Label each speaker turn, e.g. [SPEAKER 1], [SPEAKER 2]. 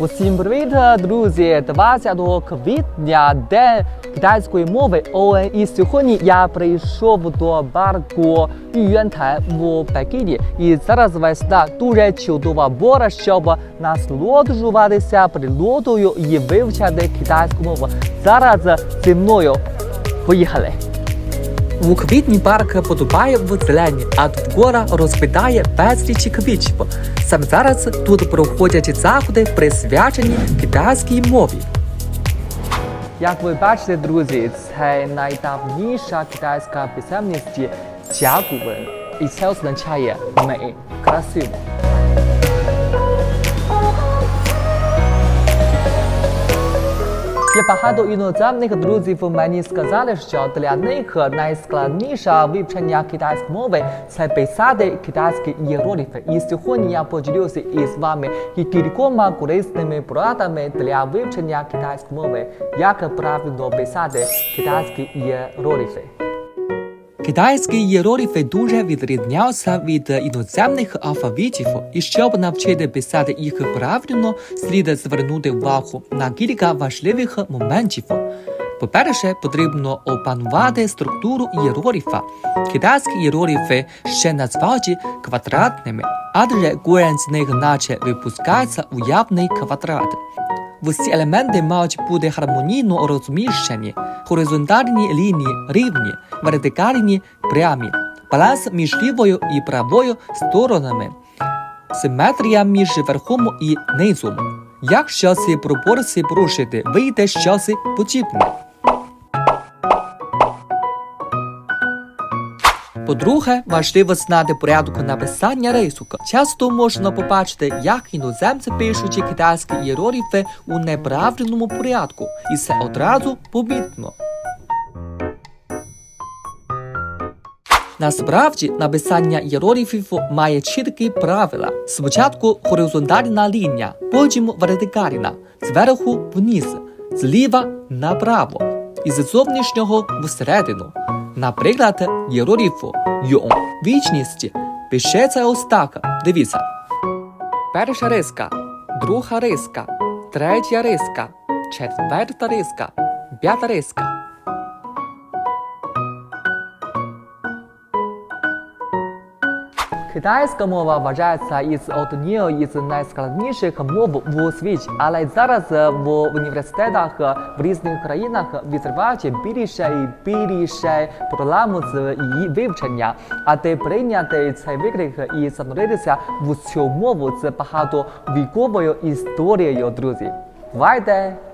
[SPEAKER 1] Усім привіт, друзі! 20 квітня, день китайської мови ОН. І сьогодні я прийшов до парку Юнтай в Пекіні. І зараз весна дуже чудова пора, щоб насолоджуватися природою і вивчати китайську мову. Зараз зі мною поїхали! У квітні парк потупає в зелені, а довкола розквітає безліч квітів. Саме зараз тут проходять заходи, присвячені китайській мові. Як ви бачите, друзі, це найдавніша китайська писемність дякую. І це означає ми красиво. Є багато іноземних друзів мені сказали, що для них найскладніше вивчення китайської мови це писати китайські іерогліфи. І сьогодні я поділюся із вами і кількома корисними порадами для вивчення китайської мови, як правильно писати китайські іерогліфи. Китайські іерогліфи дуже відрізнявся від іноземних алфавітів, і щоб навчити писати їх правильно, слід звернути увагу на кілька важливих моментів. По-перше, потрібно опанувати структуру іерогліфа. Китайські іерогліфи ще називають квадратними, адже кожен з них наче випускається уявний квадрат. Усі елементи мають бути гармонійно розміщені, горизонтальні лінії рівні, вертикальні прямі, баланс між лівою і правою сторонами, симетрія між верхом і низом. Якщо ці пропорції порушити, вийде щось подібне. По-друге, важливо знати порядок написання рисунка. Часто можна побачити, як іноземці пишуть китайські іерогліфи у неправильному порядку, і це одразу помітно. Насправді, написання іерогліфів має чіткі правила. Спочатку горизонтальна лінія, потім вертикальна, зверху вниз, зліва направо, і з зовнішнього всередину. Наприклад, іерогліфу «йон» – вічність пишеться ось так. Дивіться. Перша риска, друга риска, третя риска, четверта риска, п'ята риска. Китайська мова вважається із однією із найскладніших мов у світі, але зараз е, в університетах е, в різних країнах відкривають більше і більше програм з її вивчення. А де прийняти цей виклик і зануритися в цю мову з багатовіковою історією, друзі. Бувайте!